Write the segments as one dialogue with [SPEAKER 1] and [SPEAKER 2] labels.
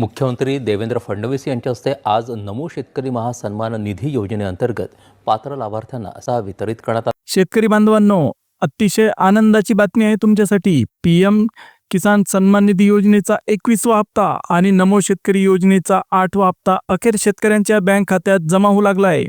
[SPEAKER 1] मुख्यमंत्री देवेंद्र फडणवीस यांच्या हस्ते आज नमो शेतकरी महासन्मान निधी योजनेअंतर्गत पात्र लाभार्थ्यांना असा वितरित करण्यात आला.
[SPEAKER 2] शेतकरी बांधवांनो अतिशय आनंदाची बातमी आहे तुमच्यासाठी. पीएम किसान सन्मान निधी योजनेचा एकवीसवा हप्ता आणि नमो शेतकरी योजनेचा आठवा हप्ता अखेर शेतकऱ्यांच्या बँक खात्यात जमा होऊ लागला आहे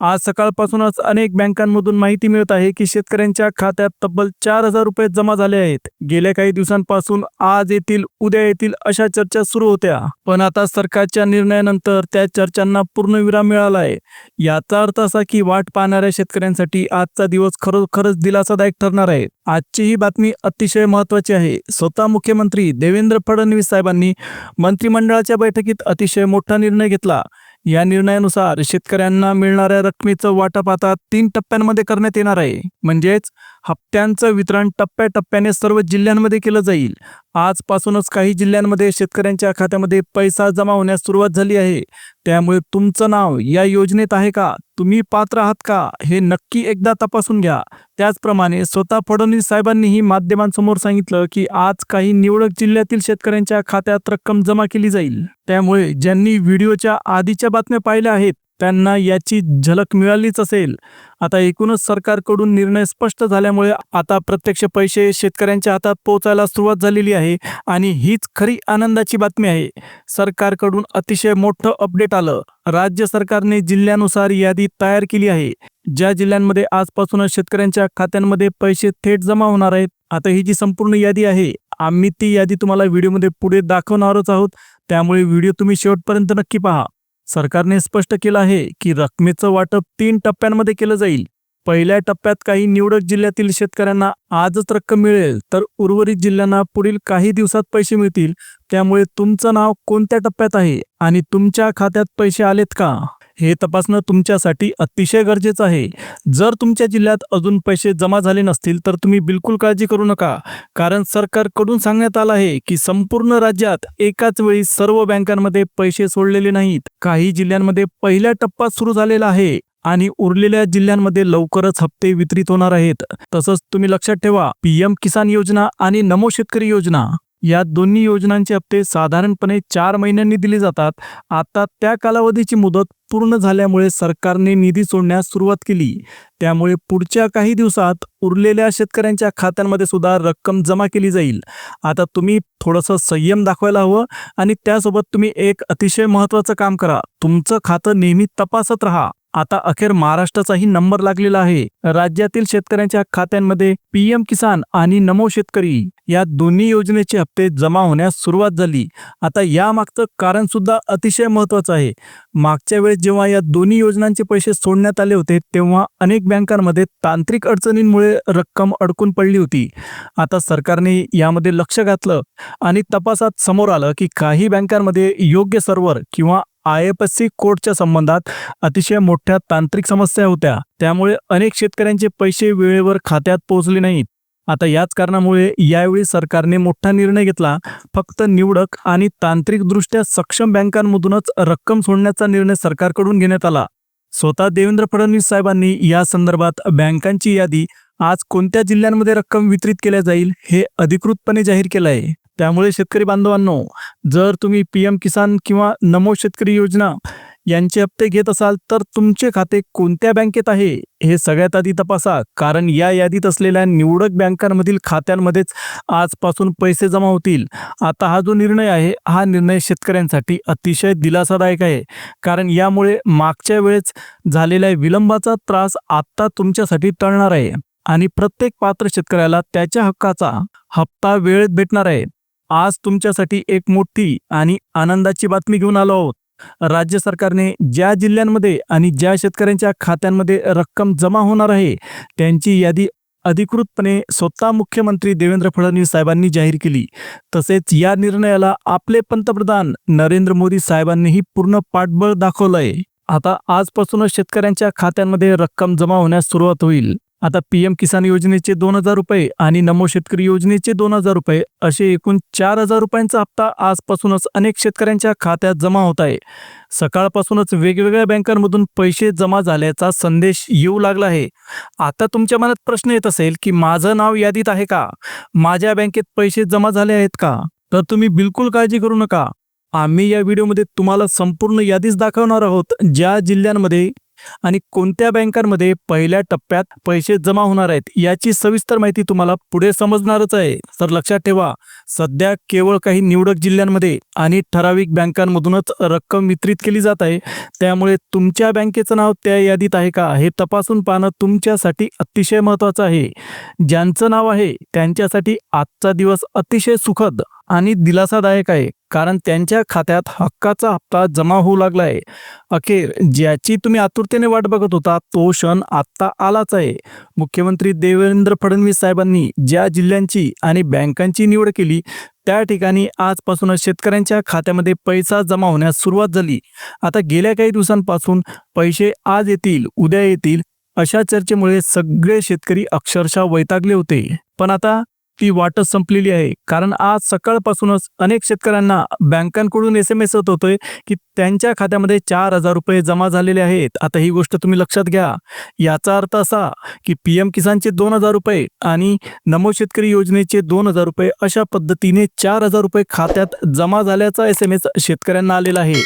[SPEAKER 2] आज सकाळपासूनच अनेक बँकांमधून माहिती मिळत आहे की शेतकऱ्यांच्या खात्यात तब्बल चार हजार रुपये जमा झाले आहेत. गेल्या काही दिवसांपासून आज येतील उद्या येतील अशा चर्चा सुरू होत्या. पण आता सरकारच्या निर्णयानंतर त्या चर्चांना पूर्णविराम मिळाला आहे याचा अर्थ असा की वाट पाहणाऱ्या शेतकऱ्यांसाठी आजचा दिवस खरोखरच दिलासादायक ठरणार आहे. आजची ही बातमी अतिशय महत्वाची आहे. स्वतः मुख्यमंत्री देवेंद्र फडणवीस साहेबांनी मंत्रिमंडळाच्या बैठकीत अतिशय मोठा निर्णय घेतला. या निर्णयानुसार शेतकऱ्यांना मिळणाऱ्या रकमेचं वाटप आता तीन टप्प्यांमध्ये करण्यात येणार आहे. म्हणजेच हप्त्यांचं वितरण टप्प्याटप्प्याने सर्व जिल्ह्यांमध्ये केलं जाईल. आजपासूनच काही जिल्ह्यांमध्ये शेतकऱ्यांच्या खात्यामध्ये पैसा जमा होण्यास सुरुवात झाली आहे. त्यामुळे तुमचं नाव या योजनेत आहे का? तुम्ही पात्र आहात का? हे नक्की एकदा तपासून घ्या. त्याचप्रमाणे स्वतः फडणवीस साहेबांनीही माध्यमांसमोर सांगितलं की आज काही निवडक जिल्ह्यातील शेतकऱ्यांच्या खात्यात रक्कम जमा केली जाईल. त्यामुळे ज्यांनी व्हिडिओच्या आधीच्या बातम्या पाहिल्या आहेत त्यांना याची झलक मिळालीच असेल. आता एकूणच सरकारकडून निर्णय स्पष्ट झाल्यामुळे आता प्रत्यक्ष पैसे शेतकऱ्यांच्या हातात पोहोचायला सुरुवात झालेली आहे आणि हीच खरी आनंदाची बातमी आहे. सरकारकडून अतिशय मोठं अपडेट आलं. राज्य सरकारने जिल्ह्यानुसार यादी तयार केली आहे. ज्या जिल्ह्यांमध्ये आजपासूनच शेतकऱ्यांच्या खात्यांमध्ये पैसे थेट जमा होणार आहेत आता ही जी संपूर्ण यादी आहे आम्ही ती यादी तुम्हाला व्हिडिओमध्ये पुढे दाखवणारच आहोत. त्यामुळे व्हिडिओ तुम्ही शेवटपर्यंत नक्की पहा. सरकारने स्पष्ट केलं आहे की रकमेचं वाटप तीन टप्प्यांमध्ये केलं जाईल. पहिल्या टप्प्यात काही निवडक जिल्ह्यातील शेतकऱ्यांना आजच रक्कम मिळेल तर उर्वरित जिल्ह्यांना पुढील काही दिवसात पैसे मिळतील. त्यामुळे तुमचं नाव कोणत्या टप्प्यात आहे आणि तुमच्या खात्यात पैसे आलेत का? हे तपासणं तुमच्यासाठी अतिशय गरजेचं आहे. जर तुमच्या जिल्ह्यात अजून पैसे जमा झाले नसतील तर तुम्ही बिलकुल काळजी करू नका. कारण सरकारकडून सांगण्यात आलं आहे की संपूर्ण राज्यात एकाच वेळी सर्व बँकांमध्ये पैसे सोडलेले नाहीत. काही जिल्ह्यांमध्ये पहिला टप्पा सुरू झालेला आहे आणि उरलेल्या जिल्ह्यांमध्ये लवकरच हप्ते वितरित होणार आहेत. तसंच तुम्ही लक्षात ठेवा पीएम किसान योजना आणि नमो शेतकरी योजना. या दोन्ही योजनांचे हप्ते साधारणपणे चार महिन्यांनी दिले जातात. आता त्या कालावधीची मुदत पूर्ण झाल्यामुळे सरकारने निधी सोडण्यास सुरुवात केली. त्यामुळे पुढच्या काही दिवसात उरलेल्या शेतकऱ्यांच्या खात्यांमध्ये सुद्धा रक्कम जमा केली जाईल. आता तुम्ही थोडंसं संयम दाखवायला हवं आणि त्यासोबत तुम्ही एक अतिशय महत्त्वाचं काम करा. तुमचं खातं नेहमी तपासत राहा. आता अखेर महाराष्ट्राचाही नंबर लागलेला आहे. राज्यातील शेतकऱ्यांच्या खात्यांमध्ये पीएम किसान आणि नमो शेतकरी या दोन्ही योजनेचे हप्ते जमा होण्यास सुरुवात झाली. आता यामागचं कारण सुद्धा अतिशय महत्वाचं आहे. मागच्या वेळेस जेव्हा या दोन्ही योजनांचे पैसे सोडण्यात आले होते तेव्हा अनेक बँकांमध्ये तांत्रिक अडचणींमुळे रक्कम अडकून पडली होती. आता सरकारने यामध्ये लक्ष घातलं आणि तपासात समोर आलं की काही बँकांमध्ये योग्य सर्व्हर किंवा आय एफ एस सी कोडच्या संबंधात अतिशय मोठ्या तांत्रिक समस्या होत्या. त्यामुळे अनेक शेतकऱ्यांचे पैसे वेळेवर खात्यात पोहोचले नाहीत. आता याच कारणामुळे यावेळी सरकारने मोठा निर्णय घेतला. फक्त निवडक आणि तांत्रिकदृष्ट्या सक्षम बँकांमधूनच रक्कम सोडण्याचा निर्णय सरकारकडून घेण्यात आला. स्वतः देवेंद्र फडणवीस साहेबांनी या संदर्भात बँकांची यादी आज कोणत्या जिल्ह्यांमध्ये रक्कम वितरित केल्या जाईल हे अधिकृतपणे जाहीर केलं आहे. त्यामुळे शेतकरी बांधवांनो जर तुम्ही पी एम किसान किंवा नमो शेतकरी योजना यांचे हप्ते घेत असाल तर तुमचे खाते कोणत्या बँकेत आहे हे सगळ्यात आधी तपासा. कारण या यादीत असलेल्या निवडक बँकांमधील खात्यांमध्येच आजपासून पैसे जमा होतील. आता हा जो निर्णय आहे हा निर्णय शेतकऱ्यांसाठी अतिशय दिलासादायक आहे. कारण यामुळे मागच्या वेळेस झालेल्या विलंबाचा त्रास आत्ता तुमच्यासाठी टळणार आहे. आणि प्रत्येक पात्र शेतकऱ्याला त्याच्या हक्काचा हप्ता वेळेत भेटणार आहे. आज तुमच्यासाठी एक मोठी आणि आनंदाची बातमी घेऊन आलो आहोत. राज्य सरकारने ज्या जिल्ह्यांमध्ये आणि ज्या शेतकऱ्यांच्या खात्यांमध्ये रक्कम जमा होणार आहे त्यांची यादी अधिकृतपणे स्वतः मुख्यमंत्री देवेंद्र फडणवीस साहेबांनी जाहीर केली. तसेच या निर्णयाला आपले पंतप्रधान नरेंद्र मोदी साहेबांनीही पूर्ण पाठबळ दाखवलंय. आता आजपासूनच शेतकऱ्यांच्या खात्यांमध्ये रक्कम जमा होण्यास सुरुवात होईल. आता पीएम किसान योजनेचे दोन हजार रुपये आणि नमो शेतकरी योजनेचे दोन हजार रुपये असे एकूण चार हजार रुपयांचा हप्ता आजपासूनच अनेक शेतकऱ्यांच्या खात्यात जमा होत आहे. सकाळपासूनच वेगवेगळ्या बँकांमधून पैसे जमा झाल्याचा संदेश येऊ लागला आहे. आता तुमच्या मनात प्रश्न येत असेल की माझं नाव यादीत आहे का? माझ्या बँकेत पैसे जमा झाले आहेत का? तर तुम्ही बिलकुल काळजी करू नका. आम्ही या व्हिडिओमध्ये तुम्हाला संपूर्ण यादीच दाखवणार आहोत ज्या जिल्ह्यांमध्ये आणि कोणत्या बँकांमध्ये पहिल्या टप्प्यात पैसे जमा होणार आहेत याची सविस्तर माहिती तुम्हाला पुढे समजणारच आहे. तर लक्षात ठेवा सध्या केवळ काही निवडक जिल्ह्यांमध्ये आणि ठराविक बँकांमधूनच रक्कम वितरित केली जात आहे. त्यामुळे तुमच्या बँकेचं नाव त्या यादीत आहे का हे तपासून पाहणं तुमच्यासाठी अतिशय महत्त्वाचं आहे. ज्यांचं नाव आहे त्यांच्यासाठी आजचा दिवस अतिशय सुखद आणि दिलासादायक आहे. कारण त्यांच्या खात्यात हक्काचा हप्ता जमा होऊ लागला आहे. अखेर ज्याची तुम्ही आतुरतेने वाट बघत होता तो क्षण आत्ता आलाच आहे. मुख्यमंत्री देवेंद्र फडणवीस साहेबांनी ज्या जिल्ह्यांची आणि बँकांची निवड केली त्या ठिकाणी आजपासूनच शेतकऱ्यांच्या खात्यामध्ये पैसा जमा होण्यास सुरुवात झाली. आता गेल्या काही दिवसांपासून पैसे आज येतील उद्या येतील अशा चर्चेमुळे सगळे शेतकरी अक्षरशः वैतागले होते. पण आता ती वाटच संपलेली आहे. कारण आज सकाळपासूनच अनेक शेतकऱ्यांना बँकांकडून एस एम एस होत होतोय की त्यांच्या खात्यामध्ये चार हजार रुपये जमा झालेले आहेत. आता ही गोष्ट तुम्ही लक्षात घ्या. याचा अर्थ असा की पी एम किसानचे दोन हजार रुपये आणि नमो शेतकरी योजनेचे दोन हजार रुपये अशा पद्धतीने चार हजार रुपये खात्यात जमा झाल्याचा एस एम एस शेतकऱ्यांना आलेला आहे.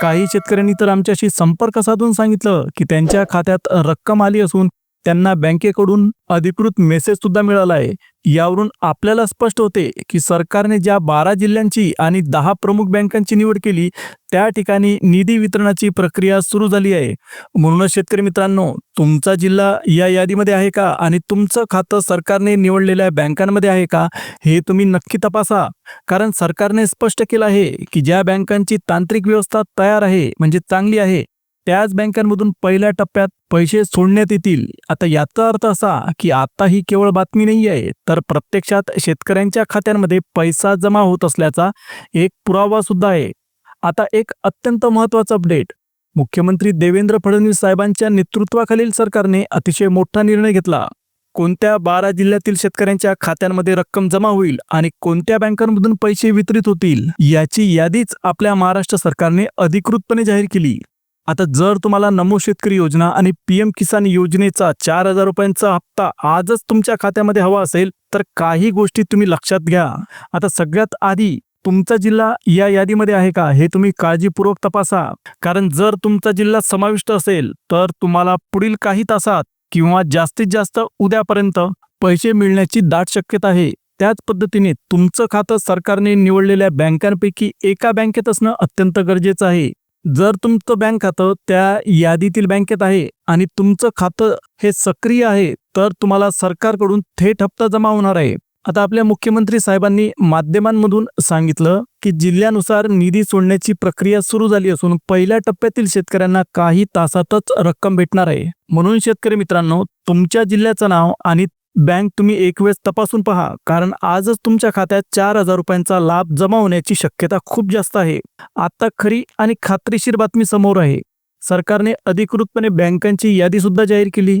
[SPEAKER 2] काही शेतकऱ्यांनी तर आमच्याशी संपर्क साधून सांगितलं की त्यांच्या खात्यात रक्कम आली असून त्यांना बँकेकडून अधिकृत मेसेज सुद्धा मिळाला आहे. यावरून आपल्याला स्पष्ट होते की सरकारने ज्या बारा जिल्ह्यांची आणि दहा प्रमुख बँकांची निवड केली त्या ठिकाणी निधी वितरणाची प्रक्रिया सुरू झाली आहे. म्हणूनच शेतकरी मित्रांनो तुमचा जिल्हा या यादीमध्ये आहे का आणि तुमचं खातं सरकारने निवडलेल्या बँकांमध्ये आहे का हे तुम्ही नक्की तपासा. कारण सरकारने स्पष्ट केलं आहे की ज्या बँकांची तांत्रिक व्यवस्था तयार आहे म्हणजे चांगली आहे त्याच बँकांमधून पहिल्या टप्प्यात पैसे सोडण्यात येतील. आता याचा अर्थ असा की आता ही केवळ बातमी नाही आहे तर प्रत्यक्षात शेतकऱ्यांच्या खात्यांमध्ये पैसा जमा होत असल्याचा एक पुरावा सुद्धा आहे. आता एक अत्यंत महत्त्वाचा अपडेट. मुख्यमंत्री देवेंद्र फडणवीस साहेबांच्या नेतृत्वाखालील सरकारने अतिशय मोठा निर्णय घेतला. कोणत्या बारा जिल्ह्यातील शेतकऱ्यांच्या खात्यांमध्ये रक्कम जमा होईल आणि कोणत्या बँकांमधून पैसे वितरित होतील याची यादीच आपल्या महाराष्ट्र सरकारने अधिकृतपणे जाहीर केली. आता जर तुम्हाला नमो शेतकरी योजना आणि पीएम किसान योजनेचा चार हजार रुपयांचा हप्ता आजच तुमच्या खात्यामध्ये हवा असेल तर काही गोष्टी तुम्ही लक्षात घ्या. आता सगळ्यात आधी तुमचा जिल्हा या यादीमध्ये आहे का हे तुम्ही काळजीपूर्वक तपासा. कारण जर तुमचा जिल्हा समाविष्ट असेल तर तुम्हाला पुढील काही तासात किंवा जास्तीत जास्त उद्यापर्यंत पैसे मिळण्याची दाट शक्यता आहे. त्याच पद्धतीने तुमचं खातं सरकारने निवडलेल्या बँकांपैकी एका बँकेत असणं अत्यंत गरजेचं आहे. जर तुमचं बँक खातं त्या यादीतील बँकेत आहे आणि तुमचं खातं हे सक्रिय आहे तर तुम्हाला सरकारकडून थेट हप्ता जमा होणार आहे. आता आपल्या मुख्यमंत्री साहेबांनी माध्यमांमधून सांगितलं की जिल्ह्यानुसार निधी सोडण्याची प्रक्रिया सुरू झाली असून पहिल्या टप्प्यातील शेतकऱ्यांना काही तासातच रक्कम भेटणार आहे. म्हणून शेतकरी मित्रांनो तुमच्या जिल्ह्याचं नाव आणि बँक तुम्ही एक वेळेस तपासून पहा कारण आजच तुमच्या खात्यात चार हजार रुपयांचा लाभ जमा होण्याची शक्यता खूप जास्त आहे. आता खरी आणि खात्रीशीर बातमी समोर आहे. सरकारने अधिकृतपणे बँकांची यादी सुद्धा जाहीर केली.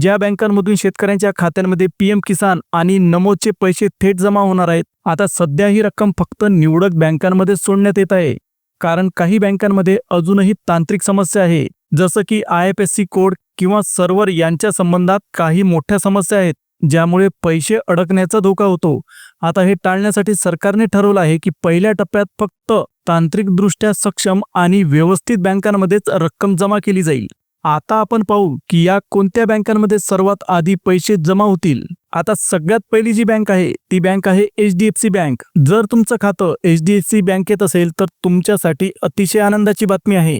[SPEAKER 2] ज्या बँकांमधून शेतकऱ्यांच्या खात्यांमध्ये पीएम किसान आणि नमोचे पैसे थेट जमा होणार आहेत आता सध्या ही रक्कम फक्त निवडक बँकांमध्ये सोडण्यात येत आहे. कारण काही बँकांमध्ये अजूनही तांत्रिक समस्या आहे जसं की I F S C code किंवा सर्व्हर यांच्या संबंधात काही मोठ्या समस्या आहेत. ज्यामुळे पैसे अडकण्याचा धोका होतो. आता हे टाळण्यासाठी सरकारने ठरवलं आहे की पहिल्या टप्प्यात फक्त तांत्रिकदृष्ट्या सक्षम आणि व्यवस्थित बँकांमध्येच रक्कम जमा केली जाईल. आता आपण पाहू की या कोणत्या बँकांमध्ये सर्वात आधी पैसे जमा होतील. आता सगळ्यात पहिली जी बँक आहे ती बँक आहे H D F C bank. जर तुमचं खातं एच डी एफ सी बँकेत असेल तर तुमच्यासाठी अतिशय आनंदाची बातमी आहे.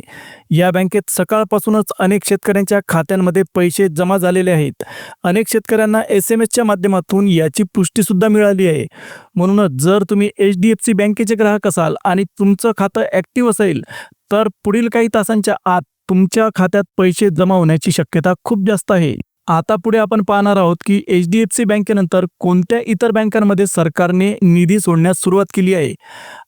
[SPEAKER 2] या बँकेत सकाळपासूनच अनेक शेतकऱ्यांच्या खात्यांमध्ये पैसे जमा झालेले आहेत. अनेक शेतकऱ्यांना एस एम एसच्या माध्यमातून याची पुष्टीसुद्धा मिळाली आहे. म्हणूनच जर तुम्ही एच डी एफ सी बँकेचे ग्राहक असाल आणि तुमचं खातं ॲक्टिव्ह असेल तर पुढील काही तासांच्या आत तुमच्या खात्यात पैसे जमा होण्याची शक्यता खूप जास्त आहे. आता पुढे आपण पाहणार आहोत की एच डी एफ सी बँकेनंतर कोणत्या इतर बँकांमध्ये सरकारने निधी सोडण्यास सुरुवात केली आहे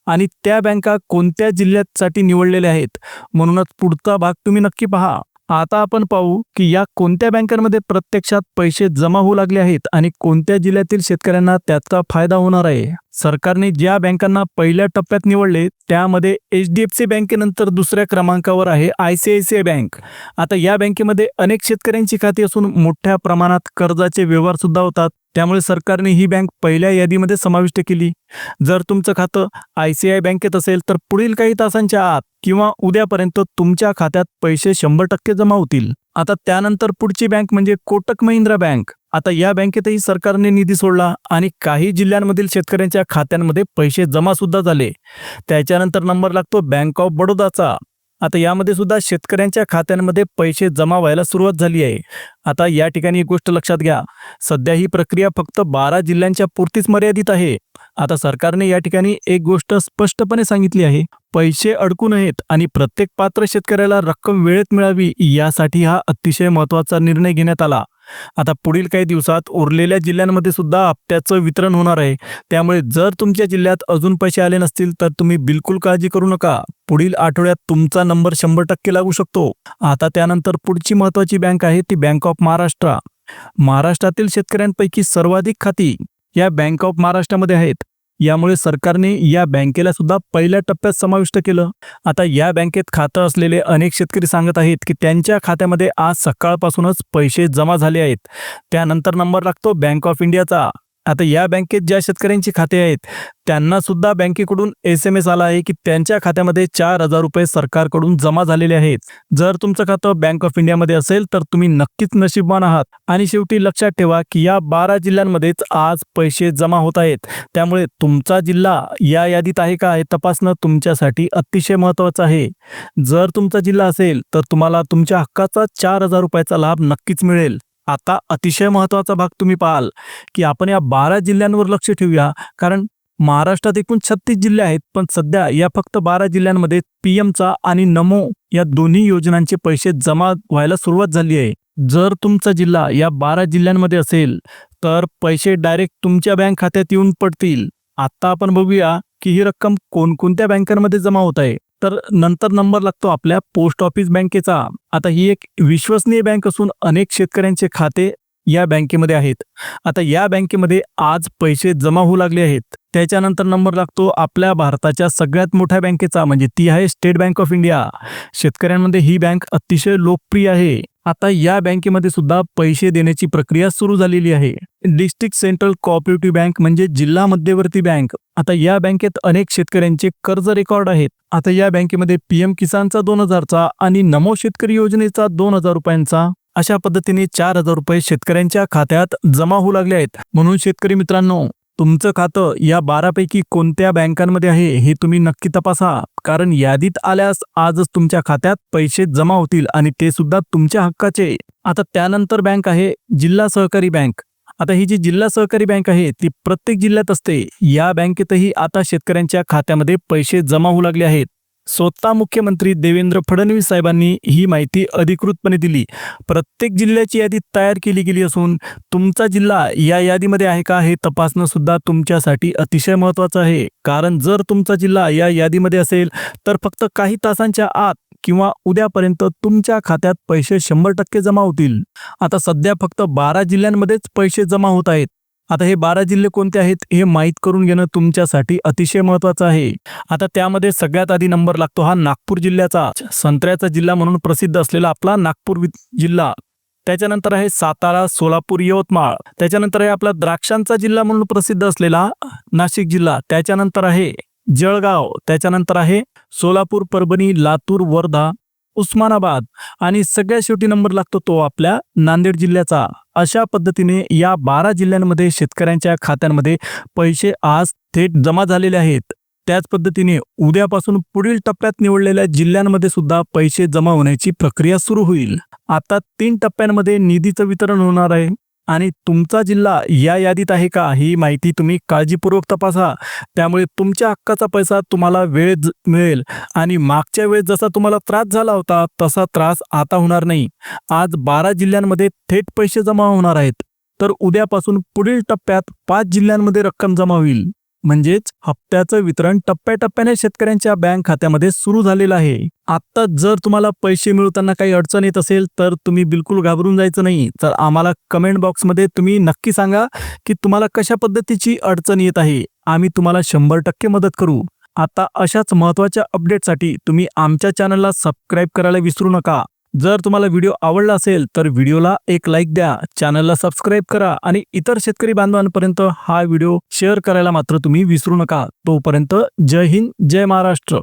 [SPEAKER 2] आणि त्या बँका कोणत्या जिल्ह्यासाठी निवडलेल्या आहेत? म्हणूनच पुढचा भाग तुम्ही नक्की पहा. आता आपण पाहू की या कोणत्या बँकांमध्ये प्रत्यक्षात पैसे जमा होऊ लागले आहेत आणि कोणत्या जिल्ह्यातील शेतकऱ्यांना त्याचा फायदा होणार आहे? सरकारने ज्या बँकांना पहिल्या टप्प्यात निवडले त्यामध्ये एच डी एफ सी बँकेनंतर दुसऱ्या क्रमांकावर आहे I C I C I bank. आता या बँकेमध्ये अनेक शेतकऱ्यांची खाती असून मोठ्या प्रमाणात कर्जाचे व्यवहार सुद्धा होतात. त्यामुळे सरकारने ही बँक पहिल्या यादीमध्ये समाविष्ट केली. जर तुमचं खातं आय सी आय बँकेत असेल तर पुढील काही तासांच्या आत किंवा उद्यापर्यंत तुमच्या खात्यात पैसे शंभर टक्के जमा होतील. आता त्यानंतर पुढची बँक म्हणजे कोटक महिंद्रा बँक. आता या बँकेतही सरकारने निधी सोडला आणि काही जिल्ह्यांमधील शेतकऱ्यांच्या खात्यांमध्ये पैसे जमा सुद्धा झाले. त्याच्यानंतर नंबर लागतो बँक ऑफ बडोदाचा आता यामध्ये सुद्धा शेतकऱ्यांच्या खात्यांमध्ये पैसे जमा व्हायला सुरुवात झाली आहे. आता या ठिकाणी एक गोष्ट लक्षात घ्या. सध्या ही प्रक्रिया फक्त बारा जिल्ह्यांच्या पुरतीच मर्यादित आहे. आता सरकारने या ठिकाणी एक गोष्ट स्पष्टपणे सांगितली आहे. पैसे अडकू नयेत आणि प्रत्येक पात्र शेतकऱ्याला रक्कम वेळेत मिळावी यासाठी हा अतिशय महत्त्वाचा निर्णय घेण्यात आला. आता पुढील काही दिवसात उरलेल्या जिल्ह्यांमध्ये सुद्धा हप्त्याचं वितरण होणार आहे. त्यामुळे जर तुमच्या जिल्ह्यात अजून पैसे आले नसतील तर तुम्ही बिलकुल काळजी करू नका. पुढील आठवड्यात तुमचा नंबर शंभर टक्के लागू शकतो. आता त्यानंतर पुढची महत्वाची बँक आहे ती बँक ऑफ महाराष्ट्र. महाराष्ट्रातील शेतकऱ्यांपैकी सर्वाधिक खाती या बँक ऑफ महाराष्ट्रामध्ये आहेत. यामुळे सरकारने या बँकेला सुद्धा पहिल्या टप्प्यात समाविष्ट केलं. आता या बँकेत खातं असलेले अनेक शेतकरी सांगत आहेत की त्यांच्या खात्यामध्ये आज सकाळपासूनच पैसे जमा झाले आहेत. त्यानंतर नंबर लागतो बँक ऑफ इंडियाचा. आता या बँकेत ज्या शेतकऱ्यांची खाते आहेत त्यांना सुद्धा बँकेकडून एस एम एस आला आहे की त्यांच्या खात्यामध्ये चार हजार रुपये सरकारकडून जमा झालेले आहेत. जर तुमचं खातं बँक ऑफ इंडियामध्ये असेल तर तुम्ही नक्कीच नशीबवान आहात. आणि शेवटी लक्षात ठेवा की या बारा जिल्ह्यांमध्येच आज पैसे जमा होत आहेत. त्यामुळे तुमचा जिल्हा या यादीत आहे का हे तपासणं तुमच्यासाठी अतिशय महत्त्वाचं आहे. जर तुमचा जिल्हा असेल तर तुम्हाला तुमच्या हक्काचा चार हजार रुपयाचा लाभ नक्कीच मिळेल. आता अतिशय महत्त्वाचा भाग तुम्ही पाहाल की आपण या बारा जिल्ह्यांवर लक्ष ठेवूया. कारण महाराष्ट्रात एकूण छत्तीस जिल्हे आहेत पण सध्या या फक्त बारा जिल्ह्यांमध्ये पीएमचा आणि नमो या दोन्ही योजनांचे पैसे जमा व्हायला सुरुवात झाली आहे. जर तुमचा जिल्हा या बारा जिल्ह्यांमध्ये असेल तर पैसे डायरेक्ट तुमच्या बँक खात्यात येऊन पडतील. आत्ता आपण बघूया की ही रक्कम कोणकोणत्या बँकांमध्ये जमा होत आहे. तर नंतर नंबर लागतो आपल्या पोस्ट ऑफिस बँकेचा. आता ही एक विश्वसनीय बँक असून अनेक शेतकऱ्यांचे खाते या बँकेमध्ये आहेत. आता या बँकेमध्ये आज पैसे जमा होऊ लागले आहेत. त्याच्यानंतर नंबर लागतो आपल्या भारताच्या सगळ्यात मोठ्या बँकेचा म्हणजे ती आहे स्टेट बँक ऑफ इंडिया. शेतकऱ्यांमध्ये ही बँक अतिशय लोकप्रिय आहे. आता या बँकेमध्ये सुद्धा पैसे देण्याची प्रक्रिया सुरू झालेली आहे. डिस्ट्रिक्ट सेंट्रल कॉपरेटिव्ह बँक म्हणजे जिल्हा मध्यवर्ती बँक. आता या बँकेत अनेक शेतकऱ्यांचे कर्ज रेकॉर्ड आहेत. आता या बँकेमध्ये पीएम किसानचा दोन हजारचा आणि नमो शेतकरी योजनेचा दोन हजार रुपयांचा अशा पद्धतीने चार हजार रुपये शेतकऱ्यांच्या खात्यात जमा होऊ लागले आहेत. म्हणून शेतकरी मित्रांनो तुमचं खातं या बारापैकी कोणत्या बँकांमध्ये आहे हे तुम्ही नक्की तपासा. कारण यादीत आल्यास आजच तुमच्या खात्यात पैसे जमा होतील आणि ते सुद्धा तुमच्या हक्काचे. आता त्यानंतर बँक आहे जिल्हा सहकारी बँक. आता ही जी जिल्हा सहकारी बँक आहे ती प्रत्येक जिल्ह्यात असते. या बँकेतही आता शेतकऱ्यांच्या खात्यामध्ये पैसे जमा होऊ लागले आहेत. स्वतः मुख्यमंत्री देवेंद्र फडणवीस साहेबांनी ही माहिती अधिकृतपणे दिली. प्रत्येक जिल्ह्याची यादी तयार केली गेली असून तुमचा जिल्हा या यादीमध्ये आहे का हे तपासणं सुद्धा तुमच्यासाठी अतिशय महत्त्वाचं आहे. कारण जर तुमचा जिल्हा या यादीमध्ये असेल तर फक्त काही तासांच्या आत किंवा उद्यापर्यंत तुमच्या खात्यात पैसे शंभर टक्के जमा होतील. आता सध्या फक्त बारा जिल्ह्यांमध्येच पैसे जमा होत आहेत. आता हे बारा जिल्हे कोणते आहेत हे माहीत करून घेणं तुमच्यासाठी अतिशय महत्त्वाचं आहे. आता त्यामध्ये सगळ्यात आधी नंबर लागतो हा नागपूर जिल्ह्याचा. संत्र्याचा जिल्हा म्हणून प्रसिद्ध असलेला आपला नागपूर वि- जिल्हा. त्याच्यानंतर आहे सातारा सोलापूर यवतमाळ. त्याच्यानंतर आहे आपला द्राक्षांचा जिल्हा म्हणून प्रसिद्ध असलेला नाशिक जिल्हा. त्याच्यानंतर आहे जळगाव. त्याच्यानंतर आहे सोलापूर परभणी लातूर वर्धा. उस्मानाबाद. आणि सगळ्यात शेवटी नंबर लागतो तो आपल्या नांदेड जिल्ह्याचा. अशा पद्धतीने या बारा जिल्ह्यांमध्ये शेतकऱ्यांच्या खात्यांमध्ये पैसे आज थेट जमा झालेले आहेत. त्याच पद्धतीने उद्यापासून पुढील टप्प्यात निवडलेल्या जिल्ह्यांमध्ये सुद्धा पैसे जमा होण्याची प्रक्रिया सुरू होईल. आता तीन टप्प्यांमध्ये निधीचं वितरण होणार आहे. आणि तुमचा जिल्हा या यादीत आहे का? ही माहिती तुम्ही काळजीपूर्वक तपासा. त्यामुळे तुमच्या हक्काचा पैसा तुम्हाला वेळेत ज- मिळेल. आणि मागच्या वेळेस जसा तुम्हाला त्रास झाला होता तसा त्रास आता होणार नाही. आज बारा जिल्ह्यांमध्ये थेट पैसे जमा होणार आहेत. तर उद्यापासून पुढील टप्प्यात पाच जिल्ह्यांमध्ये रक्कम जमा होईल. म्हणजेच हप्त्याचं वितरण टप्प्याटप्प्याने शेतकऱ्यांच्या बँक खात्यामध्ये सुरू झालेलं आहे. आता जर तुम्हाला पैसे मिळवताना काही अडचण येत असेल तर तुम्ही बिलकुल घाबरून जायचं नाही. तर आम्हाला कमेंट बॉक्समध्ये तुम्ही नक्की सांगा की तुम्हाला कशा पद्धतीची अडचण येत आहे. आम्ही तुम्हाला शंभर टक्के मदत करू. आता अशाच महत्त्वाच्या अपडेटसाठी तुम्ही आमच्या चॅनलला सबस्क्राईब करायला विसरू नका. जर तुम्हाला व्हिडिओ आवडला असेल तर व्हिडिओला एक लाईक द्या चॅनलला सबस्क्राईब करा आणि इतर शेतकरी बांधवांपर्यंत हा व्हिडिओ शेअर करायला मात्र तुम्ही विसरू नका. तोपर्यंत जय हिंद जय महाराष्ट्र.